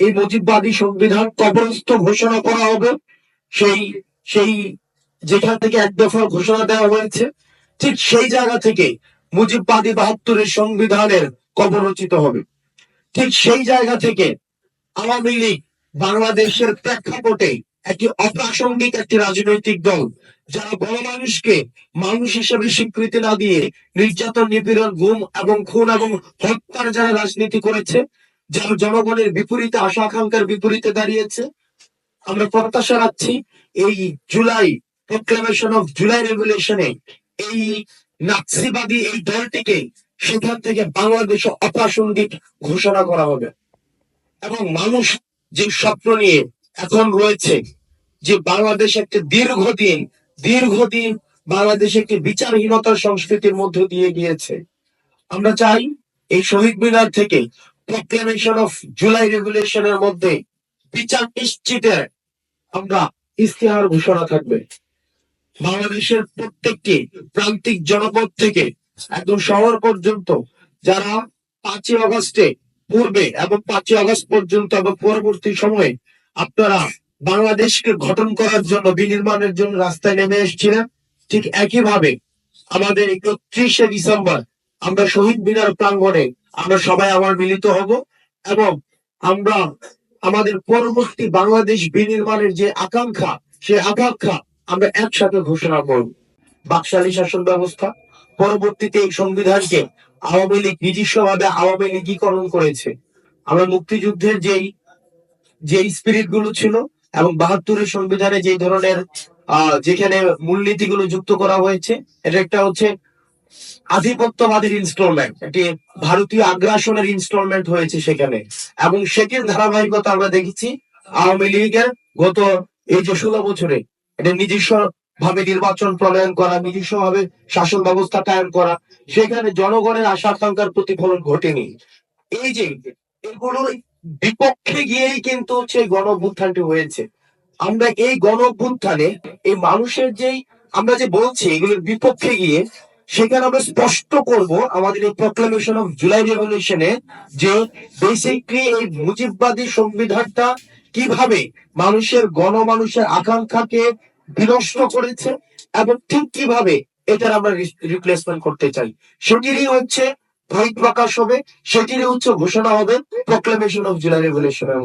এই মুজিববাদী সংবিধান কবরস্থ ঘোষণা করা হবে। সেই সেই যেখান থেকে এক দফা ঘোষণা দেওয়া হয়েছে, ঠিক সেই জায়গা থেকে মুজিববাদী বাহাত্তরের সংবিধানের কবর রচিত হবে। ঠিক সেই জায়গা থেকে আওয়ামী লীগ বাংলাদেশের প্রেক্ষাপটে একটি অপ্রাসঙ্গিক একটি রাজনৈতিক দল, যারা বড় মানুষকে মানুষ হিসেবে স্বীকৃতি না দিয়ে নির্যাতন, নিপীড়ন, গুম এবং খুন এবং হত্যার যারা রাজনীতি করেছে জনগণের বিপরীতে, আশা আকাঙ্ক্ষার বিপরীতে দাঁড়িয়েছে। আমরা প্রত্যাশা রাখছি এই জুলাই প্রোক্লামেশন অফ জুলাই রেগুলেশনে এই নাৎসিবাদী এই দলটিকে সেখান থেকে বাংলাদেশে অপ্রাসঙ্গিক ঘোষণা করা হবে। এবং মানুষ যে স্বপ্ন নিয়ে এখন রয়েছে যে বাংলাদেশ একটি দীর্ঘদিন দীর্ঘদিন বাংলাদেশ একটি বিচারহীনতার সংস্কৃতির মধ্য দিয়ে গিয়েছে। আমরা চাই এই শহীদ মিনার থেকে প্রক্লেমেশন অফ জুলাই রেগুলেশনের মধ্যে বিচার নিশ্চিতের আমরা ইস্তেহার ঘোষণা থাকবে। বাংলাদেশের প্রত্যেকটি প্রান্তিক জনপদ থেকে একদম শহর পর্যন্ত যারা পাঁচই অগস্টে পূর্বে এবং পাঁচই আগস্ট পর্যন্ত এবং পরবর্তী সময়ে আপনারা বাংলাদেশকে গঠন করার জন্য, বিনির্মাণের জন্য রাস্তায় নেমে এসেছিলেন, ঠিক একইভাবে আমাদের একত্রিশে ডিসেম্বর আমরা শহীদ মিনার প্রাঙ্গণে আমরা সবাই আবার মিলিত হব এবং আমরা আমাদের পরবর্তী বাংলাদেশ বিনির্মাণের যে আকাঙ্ক্ষা সে আকাঙ্ক্ষা আমরা একসাথে ঘোষণা করব। বাকশালী শাসন ব্যবস্থা পরবর্তীতে এই সংবিধানকে আওয়ামী লীগ নিজস্বভাবে আওয়ামী লীগীকরণ করেছে। আমরা মুক্তিযুদ্ধের যেই যে স্পিরিটগুলো ছিল এবং বাহাত্তরের সংবিধানে যে ধরনের আহ, যেখানে মূলনীতিগুলো যুক্ত করা হয়েছে এটা একটা হচ্ছে আধিপত্যবাদীর ইনস্টলমেন্ট একটি ভারতীয় আগ্রাসনের ইনস্টলমেন্ট হয়েছে সেখানে। এবং সেটির ধারাবাহিকতা আমরা দেখেছি, আওয়ামী লীগের গত এই যে ষোলো বছরে এটা নিজস্ব ভাবে নির্বাচন প্রণয়ন করা নিজস্ব ভাবে শাসন ব্যবস্থা কায়েম করা, সেখানে জনগণের আশা আকাঙ্ক্ষার প্রতিফলন ঘটেনি। এই যে এগুলোর বিপক্ষে গিয়েই কিন্তু এই গণ হয়েছে। আমরা এই গণ এই মানুষের যেই আমরা যে বলছি, এগুলোর বিপক্ষে গিয়ে সেখানে আমরা স্পষ্ট করব আমাদের এই প্রক্লামেশন অফ জুলাই রেভলিউশনে যে বেসিকলি এই মুজিববাদী সংবিধানটা কীভাবে মানুষের, গণমানুষের আকাঙ্ক্ষাকে বিনষ্ট করেছে এবং ঠিক কীভাবে এটার আমরা রিপ্লেসমেন্ট করতে চাই। সেটিরই হচ্ছে বই প্রকাশ হবে, সেটিরই হচ্ছে ঘোষণা হবে প্রক্লামেশন অফ জুলাই রেভলিউশনের